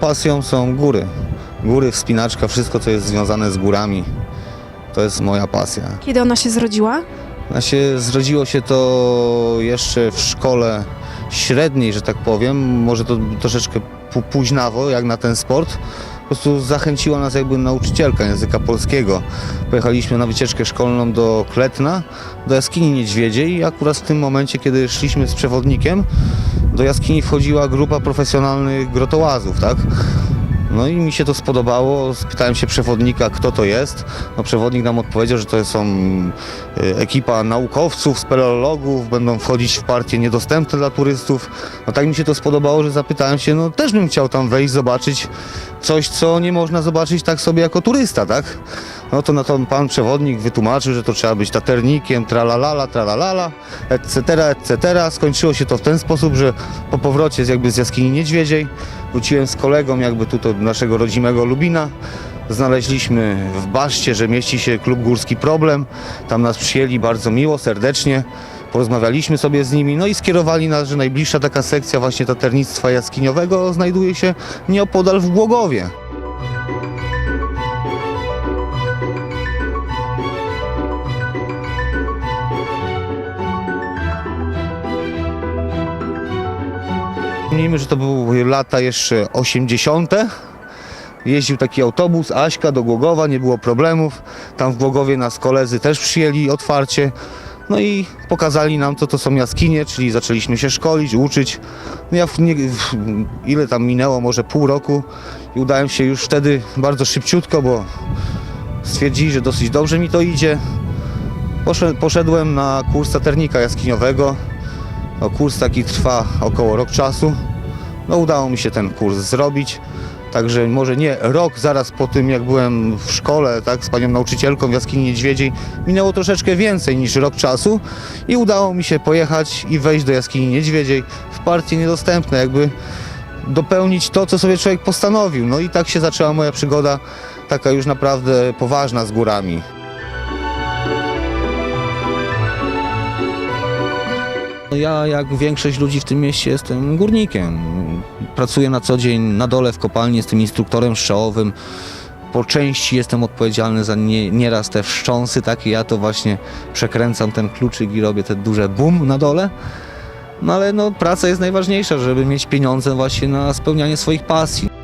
Moją pasją są góry. Góry, wspinaczka, wszystko co jest związane z górami. To jest moja pasja. Kiedy ona się zrodziła? Znaczy, zrodziło się to jeszcze w szkole średniej, że tak powiem. Może to troszeczkę pu- późnawo, jak na ten sport. Po prostu zachęciła nas jakby nauczycielka języka polskiego. Pojechaliśmy na wycieczkę szkolną do Kletna, do jaskini Niedźwiedziej i akurat w tym momencie, kiedy szliśmy z przewodnikiem, do jaskini wchodziła grupa profesjonalnych grotołazów, tak? No i mi się to spodobało. Spytałem się przewodnika, kto to jest. No, przewodnik nam odpowiedział, że to są y, ekipa naukowców, speleologów, będą wchodzić w partie niedostępne dla turystów. No tak mi się to spodobało, że zapytałem się, no też bym chciał tam wejść, zobaczyć coś, co nie można zobaczyć tak sobie jako turysta, tak? No to na to pan przewodnik wytłumaczył, że to trzeba być taternikiem, tralalala, tralalala, etc., etc. Skończyło się to w ten sposób, że po powrocie z, jakby z jaskini Niedźwiedziej wróciłem z kolegą jakby tutaj do naszego rodzimego Lubina. Znaleźliśmy w Baszcie, że mieści się klub Górski Problem. Tam nas przyjęli bardzo miło, serdecznie. Porozmawialiśmy sobie z nimi, no i skierowali nas, że najbliższa taka sekcja właśnie taternictwa jaskiniowego znajduje się nieopodal w Głogowie. Przypomnijmy, że to były lata jeszcze 80. Jeździł taki autobus, Aśka do Głogowa, nie było problemów. Tam w Głogowie nas koledzy też przyjęli otwarcie. No i pokazali nam, co to są jaskinie, czyli zaczęliśmy się szkolić, uczyć. No ja w nie, w, ile tam minęło, może pół roku i udałem się już wtedy bardzo szybciutko, bo stwierdzili, że dosyć dobrze mi to idzie. Poszedłem na kurs saternika jaskiniowego. No, kurs taki trwa około rok czasu. No udało mi się ten kurs zrobić. Także może nie rok zaraz po tym, jak byłem w szkole, tak, z panią nauczycielką w jaskini Niedźwiedziej, minęło troszeczkę więcej niż rok czasu i udało mi się pojechać i wejść do jaskini Niedźwiedziej w partie niedostępne, jakby dopełnić to, co sobie człowiek postanowił. No i tak się zaczęła moja przygoda, taka już naprawdę poważna z górami. Ja, jak większość ludzi w tym mieście, jestem górnikiem. Pracuję na co dzień na dole w kopalni, jestem instruktorem strzałowym. Po części jestem odpowiedzialny za nie, nieraz te wszcząsy, takie ja to właśnie przekręcam ten kluczyk i robię te duże bum na dole. No ale no, praca jest najważniejsza, żeby mieć pieniądze właśnie na spełnianie swoich pasji.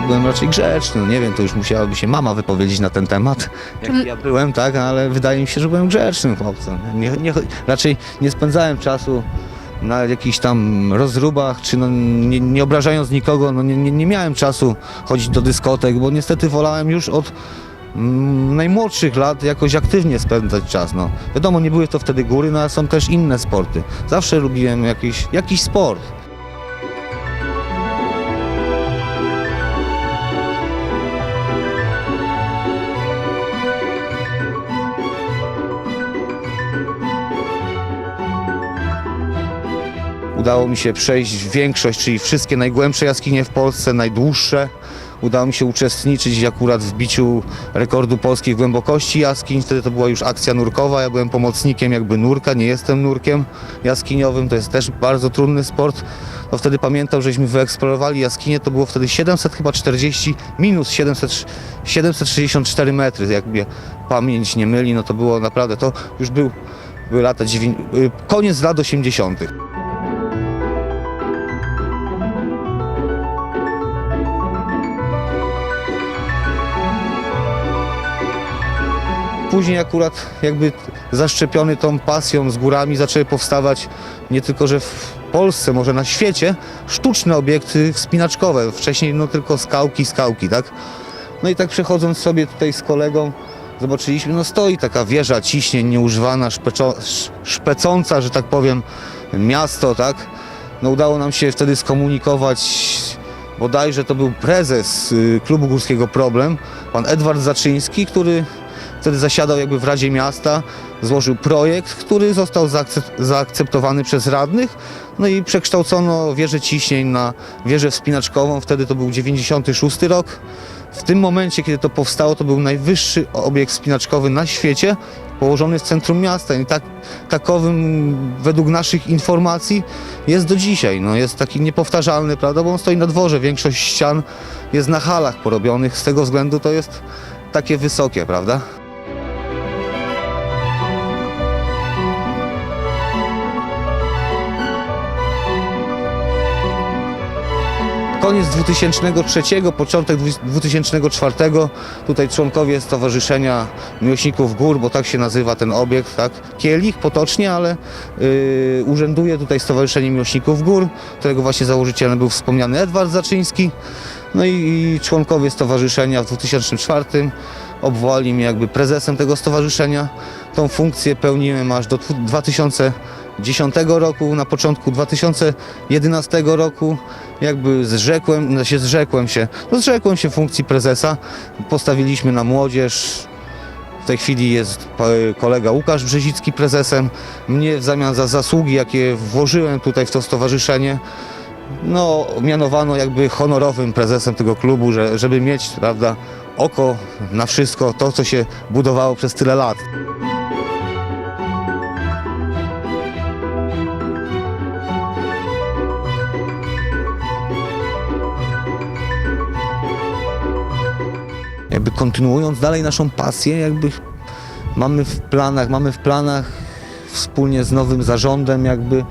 Byłem raczej grzeczny, nie wiem, to już musiałaby się mama wypowiedzieć na ten temat, jak ja byłem, tak, ale wydaje mi się, że byłem grzecznym chłopcem. Nie, nie, raczej nie spędzałem czasu na jakichś tam rozróbach, czy no, nie, nie obrażając nikogo, no nie, nie, nie miałem czasu chodzić do dyskotek, bo niestety wolałem już od mm, najmłodszych lat jakoś aktywnie spędzać czas. No. Wiadomo, nie były to wtedy góry, no ale są też inne sporty. Zawsze lubiłem jakiś, jakiś sport. Udało mi się przejść większość, czyli wszystkie najgłębsze jaskinie w Polsce, najdłuższe. Udało mi się uczestniczyć akurat w biciu rekordu polskiej głębokości jaskiń. Wtedy to była już akcja nurkowa. Ja byłem pomocnikiem jakby nurka, nie jestem nurkiem jaskiniowym. To jest też bardzo trudny sport. No wtedy pamiętam, żeśmy wyeksplorowali jaskinie, to było wtedy 700 chyba 40 minus 700, 764 metry. Jak mnie pamięć nie myli, no to było naprawdę, to już był, były lata, y, koniec lat 80. Później akurat jakby zaszczepiony tą pasją z górami zaczęły powstawać nie tylko, że w Polsce, może na świecie, sztuczne obiekty wspinaczkowe. Wcześniej no tylko skałki, skałki, tak? No i tak przechodząc sobie tutaj z kolegą, zobaczyliśmy, no stoi taka wieża ciśnień nieużywana, szpeczo, sz- szpecąca, że tak powiem, miasto, tak? No udało nam się wtedy skomunikować bodajże to był prezes y, klubu górskiego Problem, pan Edward Zaczyński, który wtedy zasiadał jakby w Radzie Miasta, złożył projekt, który został zaakcep- zaakceptowany przez radnych, no i przekształcono wieżę ciśnień na wieżę wspinaczkową, wtedy to był 96 rok. W tym momencie, kiedy to powstało, to był najwyższy obiekt wspinaczkowy na świecie, położony w centrum miasta i tak, takowym według naszych informacji jest do dzisiaj. No, jest taki niepowtarzalny, prawda, bo on stoi na dworze, większość ścian jest na halach porobionych, z tego względu to jest takie wysokie, prawda? Koniec 2003, początek 2004, tutaj członkowie Stowarzyszenia Miłośników Gór, bo tak się nazywa ten obiekt, tak? Kielich potocznie, ale yy, urzęduje tutaj Stowarzyszenie Miłośników Gór, którego właśnie założycielem był wspomniany Edward Zaczyński. No i, i członkowie stowarzyszenia w 2004 obwołali mnie jakby prezesem tego stowarzyszenia. Tą funkcję pełniłem aż do dwu- 2010 roku. Na początku 2011 roku jakby zrzekłem, się zrzekłem się, no zrzekłem się funkcji prezesa. Postawiliśmy na młodzież. W tej chwili jest pa- kolega Łukasz Brzezicki prezesem. Mnie w zamian za zasługi, jakie włożyłem tutaj w to stowarzyszenie, no, mianowano jakby honorowym prezesem tego klubu, że, żeby mieć, prawda, oko na wszystko to, co się budowało przez tyle lat. Jakby kontynuując dalej naszą pasję, jakby mamy w planach, mamy w planach wspólnie z nowym zarządem jakby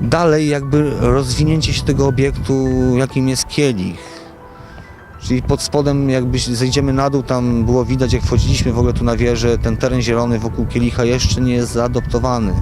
dalej jakby rozwinięcie się tego obiektu, jakim jest kielich. Czyli pod spodem jakby zejdziemy na dół, tam było widać jak wchodziliśmy w ogóle tu na wieżę, ten teren zielony wokół kielicha jeszcze nie jest zaadoptowany.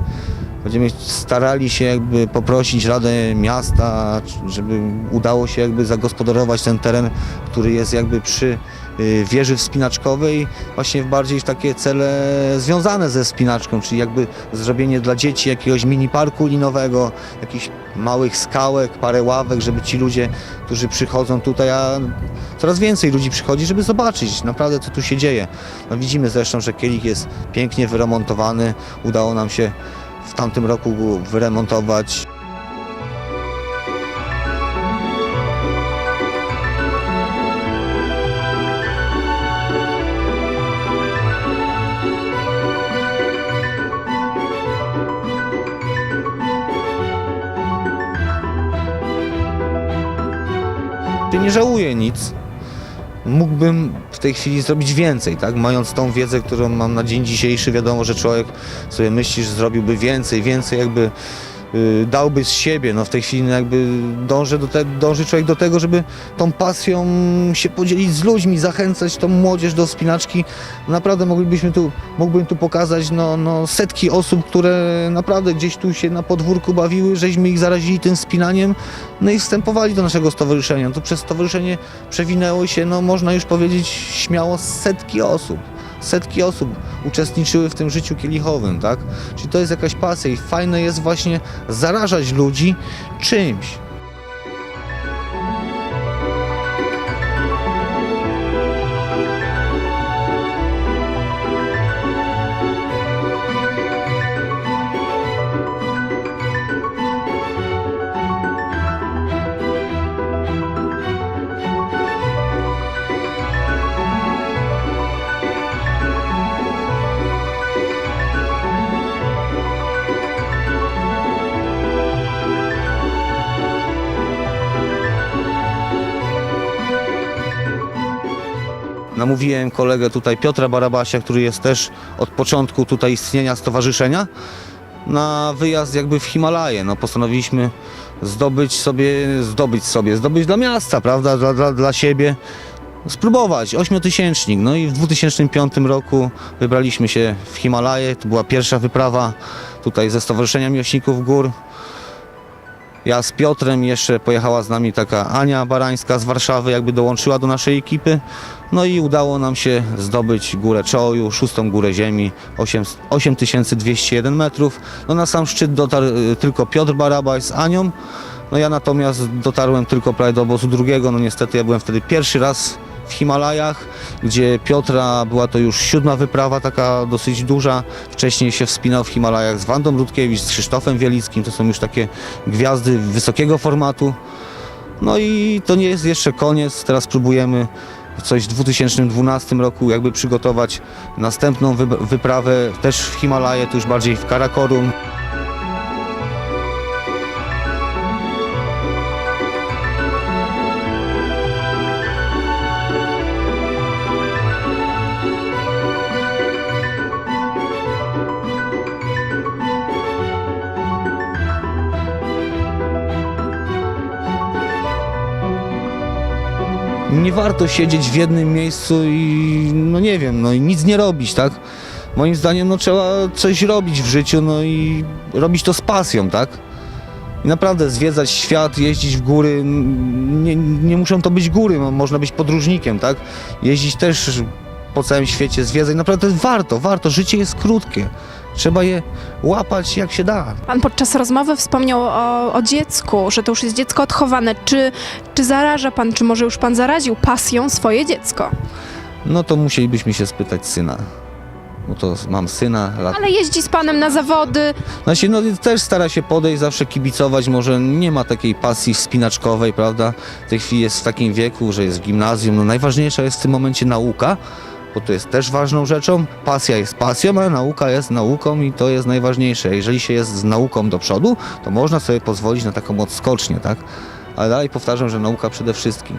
Będziemy starali się jakby poprosić Radę Miasta, żeby udało się jakby zagospodarować ten teren, który jest jakby przy y, wieży wspinaczkowej właśnie bardziej takie cele związane ze wspinaczką, czyli jakby zrobienie dla dzieci jakiegoś mini parku linowego, jakichś małych skałek, parę ławek, żeby ci ludzie, którzy przychodzą tutaj, a coraz więcej ludzi przychodzi, żeby zobaczyć naprawdę co tu się dzieje. No widzimy zresztą, że kielich jest pięknie wyremontowany, udało nam się w tamtym roku wyremontować. Nie żałuję nic. Mógłbym w tej chwili zrobić więcej, tak? Mając tą wiedzę, którą mam na dzień dzisiejszy, wiadomo, że człowiek sobie myśli, że zrobiłby więcej, więcej jakby dałby z siebie. No w tej chwili jakby dąży, do te, dąży człowiek do tego, żeby tą pasją się podzielić z ludźmi, zachęcać tą młodzież do wspinaczki. Naprawdę moglibyśmy tu, mógłbym tu pokazać no, no setki osób, które naprawdę gdzieś tu się na podwórku bawiły, żeśmy ich zarazili tym wspinaniem, no i wstępowali do naszego stowarzyszenia. To przez stowarzyszenie przewinęło się, no można już powiedzieć śmiało setki osób setki osób uczestniczyły w tym życiu kielichowym, tak? Czyli to jest jakaś pasja i fajne jest właśnie zarażać ludzi czymś. Namówiłem kolegę tutaj Piotra Barabasia, który jest też od początku tutaj istnienia stowarzyszenia, na wyjazd jakby w Himalaje. No, postanowiliśmy zdobyć sobie, zdobyć sobie, zdobyć dla miasta, prawda, dla, dla, dla siebie, spróbować, ośmiotysięcznik. No i w 2005 roku wybraliśmy się w Himalaje, to była pierwsza wyprawa tutaj ze Stowarzyszenia Miłośników Gór. Ja z Piotrem, jeszcze pojechała z nami taka Ania Barańska z Warszawy, jakby dołączyła do naszej ekipy. No i udało nam się zdobyć górę Czoju, szóstą górę ziemi, 8 8201 metrów. No na sam szczyt dotarł y, tylko Piotr Barabaj z Anią. No ja natomiast dotarłem tylko prawie do obozu drugiego, no niestety ja byłem wtedy pierwszy raz w Himalajach, gdzie Piotra była to już siódma wyprawa, taka dosyć duża. Wcześniej się wspinał w Himalajach z Wandą Rutkiewicz, z Krzysztofem Wielickim, to są już takie gwiazdy wysokiego formatu. No i to nie jest jeszcze koniec, teraz próbujemy coś w 2012 roku jakby przygotować następną wy- wyprawę też w Himalaje, to już bardziej w Karakorum. Warto siedzieć w jednym miejscu i no nie wiem, no i nic nie robić, tak? Moim zdaniem no trzeba coś robić w życiu, no i robić to z pasją, tak? I naprawdę zwiedzać świat, jeździć w góry, nie, nie muszą to być góry, no, można być podróżnikiem, tak? Jeździć też po całym świecie, zwiedzać, naprawdę warto, warto, życie jest krótkie. Trzeba je łapać jak się da. Pan podczas rozmowy wspomniał o, o dziecku, że to już jest dziecko odchowane. Czy, czy zaraża pan, czy może już pan zaraził pasją swoje dziecko? No to musielibyśmy się spytać syna. Bo to mam syna, lat Ale jeździ z panem na zawody. Znaczy, no też stara się podejść, zawsze kibicować, może nie ma takiej pasji wspinaczkowej, prawda? W tej chwili jest w takim wieku, że jest w gimnazjum. No najważniejsza jest w tym momencie nauka, bo to jest też ważną rzeczą. Pasja jest pasją, a nauka jest nauką i to jest najważniejsze. Jeżeli się jest z nauką do przodu, to można sobie pozwolić na taką odskocznię, tak? Ale dalej powtarzam, że nauka przede wszystkim.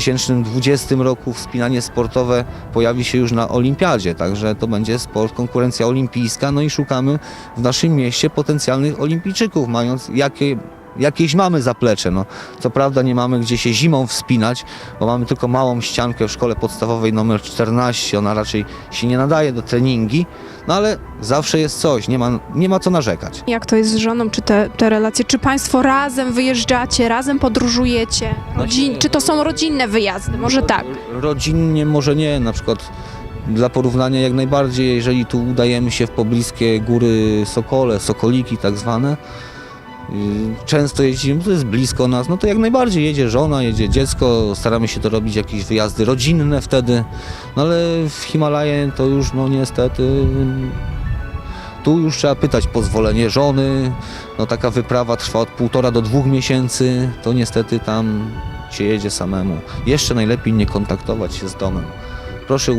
2020 roku wspinanie sportowe pojawi się już na olimpiadzie, także to będzie sport, konkurencja olimpijska, no i szukamy w naszym mieście potencjalnych olimpijczyków, mając jakie, jakieś mamy zaplecze. No, co prawda nie mamy gdzie się zimą wspinać, bo mamy tylko małą ściankę w szkole podstawowej numer 14, ona raczej się nie nadaje do treningi, no ale zawsze jest coś, nie ma, nie ma co narzekać. Jak to jest z żoną, czy te, te relacje? Czy państwo razem wyjeżdżacie, razem podróżujecie? Rodzin, czy to są rodzinne wyjazdy? Może tak. Rodzinnie może nie, na przykład dla porównania jak najbardziej, jeżeli tu udajemy się w pobliskie góry Sokole, Sokoliki tak zwane, często jeździmy, to jest blisko nas, no to jak najbardziej jedzie żona, jedzie dziecko, staramy się to robić jakieś wyjazdy rodzinne wtedy, no ale w Himalaje to już no niestety tu już trzeba pytać pozwolenie żony, no taka wyprawa trwa od półtora do dwóch miesięcy, to niestety tam się jedzie samemu. Jeszcze najlepiej nie kontaktować się z domem. Proszę,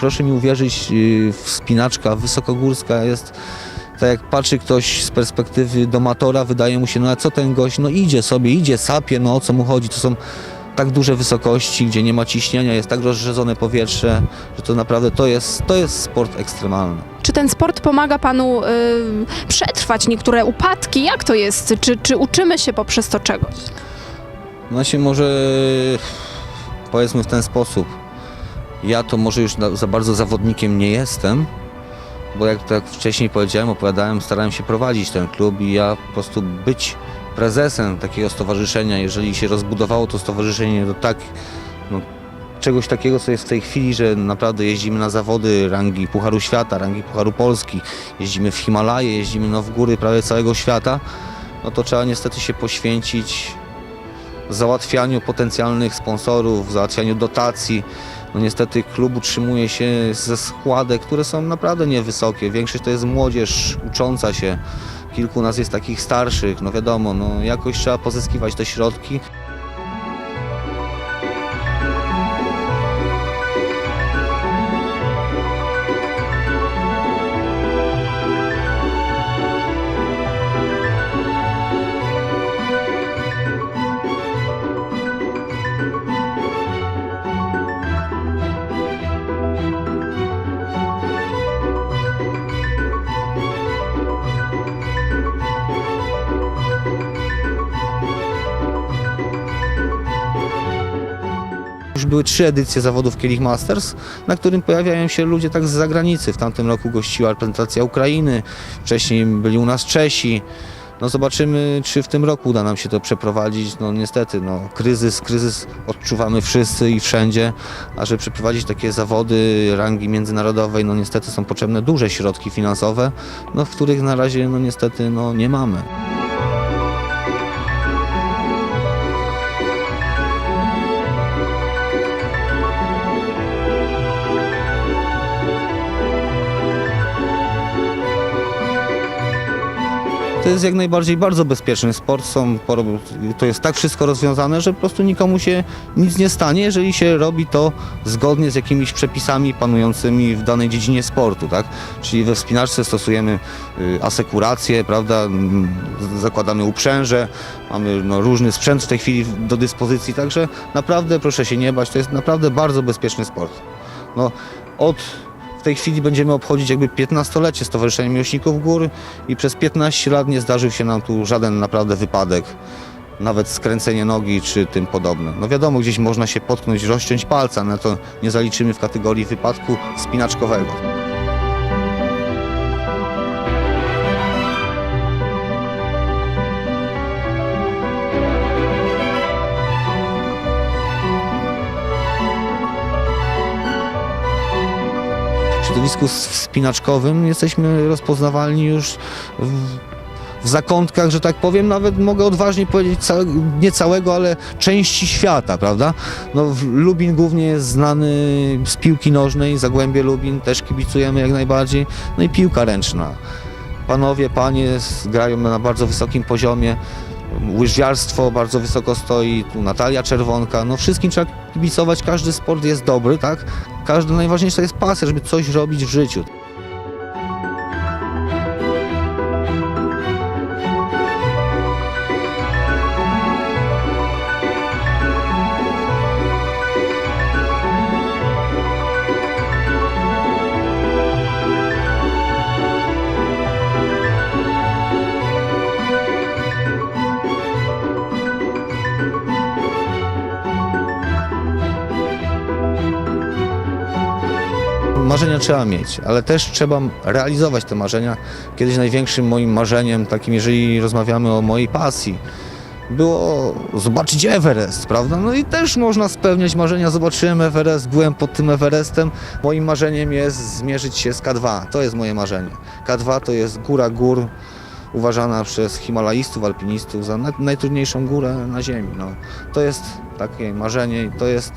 proszę mi uwierzyć, yy, wspinaczka wysokogórska jest, tak jak patrzy ktoś z perspektywy domatora, wydaje mu się, no a co ten gość, no idzie sobie, idzie, sapie, no o co mu chodzi, to są tak duże wysokości, gdzie nie ma ciśnienia, jest tak rozrzedzone powietrze, że to naprawdę to jest, to jest sport ekstremalny. Czy ten sport pomaga panu y, przetrwać niektóre upadki? Jak to jest? Czy, czy uczymy się poprzez to czegoś? No się może powiedzmy w ten sposób. Ja to może już za bardzo zawodnikiem nie jestem, bo jak tak wcześniej powiedziałem, opowiadałem, starałem się prowadzić ten klub i ja po prostu być prezesem takiego stowarzyszenia, jeżeli się rozbudowało to stowarzyszenie do tak, no, czegoś takiego, co jest w tej chwili, że naprawdę jeździmy na zawody rangi Pucharu Świata, rangi Pucharu Polski, jeździmy w Himalaje, jeździmy no, w góry prawie całego świata, no to trzeba niestety się poświęcić załatwianiu potencjalnych sponsorów, załatwianiu dotacji. No niestety klub utrzymuje się ze składek, które są naprawdę niewysokie. Większość to jest młodzież ucząca się. Kilku nas jest takich starszych, no wiadomo, no jakoś trzeba pozyskiwać te środki. Już były trzy edycje zawodów Kielich Masters, na którym pojawiają się ludzie tak z zagranicy. W tamtym roku gościła reprezentacja Ukrainy, wcześniej byli u nas Czesi. No zobaczymy, czy w tym roku uda nam się to przeprowadzić. No niestety, no, kryzys, kryzys odczuwamy wszyscy i wszędzie, a żeby przeprowadzić takie zawody rangi międzynarodowej, no niestety są potrzebne duże środki finansowe, no, w których na razie no niestety no, nie mamy. To jest jak najbardziej bardzo bezpieczny sport. Są, to jest tak wszystko rozwiązane, że po prostu nikomu się nic nie stanie, jeżeli się robi to zgodnie z jakimiś przepisami panującymi w danej dziedzinie sportu. Tak? Czyli we wspinaczce stosujemy y, asekurację, prawda? zakładamy uprzęże, mamy no, różny sprzęt w tej chwili do dyspozycji, także naprawdę proszę się nie bać, to jest naprawdę bardzo bezpieczny sport. No, od w tej chwili będziemy obchodzić jakby 15-lecie Stowarzyszenia Miłośników Gór i przez 15 lat nie zdarzył się nam tu żaden naprawdę wypadek, nawet skręcenie nogi czy tym podobne. No wiadomo, gdzieś można się potknąć, rozciąć palca, no to nie zaliczymy w kategorii wypadku spinaczkowego. Środowisku s- wspinaczkowym jesteśmy rozpoznawalni już w, w zakątkach, że tak powiem, nawet mogę odważnie powiedzieć nie całego, ale części świata, prawda? No, Lubin głównie jest znany z piłki nożnej, Zagłębie Lubin też kibicujemy jak najbardziej, no i piłka ręczna. Panowie, panie grają na bardzo wysokim poziomie, łyżwiarstwo bardzo wysoko stoi, tu Natalia Czerwonka, no wszystkim trzeba kibicować, każdy sport jest dobry, tak? Każdy, najważniejsza jest pasja, żeby coś robić w życiu. Marzenia trzeba mieć, ale też trzeba realizować te marzenia. Kiedyś największym moim marzeniem, takim jeżeli rozmawiamy o mojej pasji, było zobaczyć Everest, prawda? No i też można spełniać marzenia. Zobaczyłem Everest, byłem pod tym Everestem. Moim marzeniem jest zmierzyć się z K2. To jest moje marzenie. K2 to jest góra gór, uważana przez himalaistów, alpinistów za naj- najtrudniejszą górę na Ziemi. No, to jest takie marzenie i to jest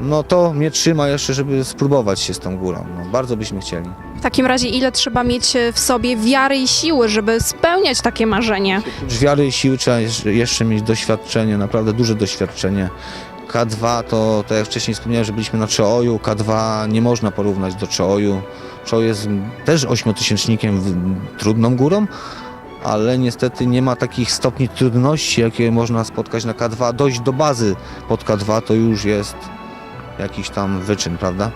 no to mnie trzyma jeszcze, żeby spróbować się z tą górą. No, bardzo byśmy chcieli. W takim razie ile trzeba mieć e, w sobie wiary i siły, żeby spełniać takie marzenie? Oprócz wiary i siły trzeba jeszcze- jeszcze mieć doświadczenie, naprawdę duże doświadczenie. K2 to, tak jak wcześniej wspomniałem, że byliśmy na Czeoju, K2 nie można porównać do Czeoju. Czeoj jest też ośmiotysięcznikiem, w- trudną górą, ale niestety nie ma takich stopni trudności, jakie można spotkać na K2. Dojść do bazy pod K2 to już jest jakiś tam wyczyn, prawda?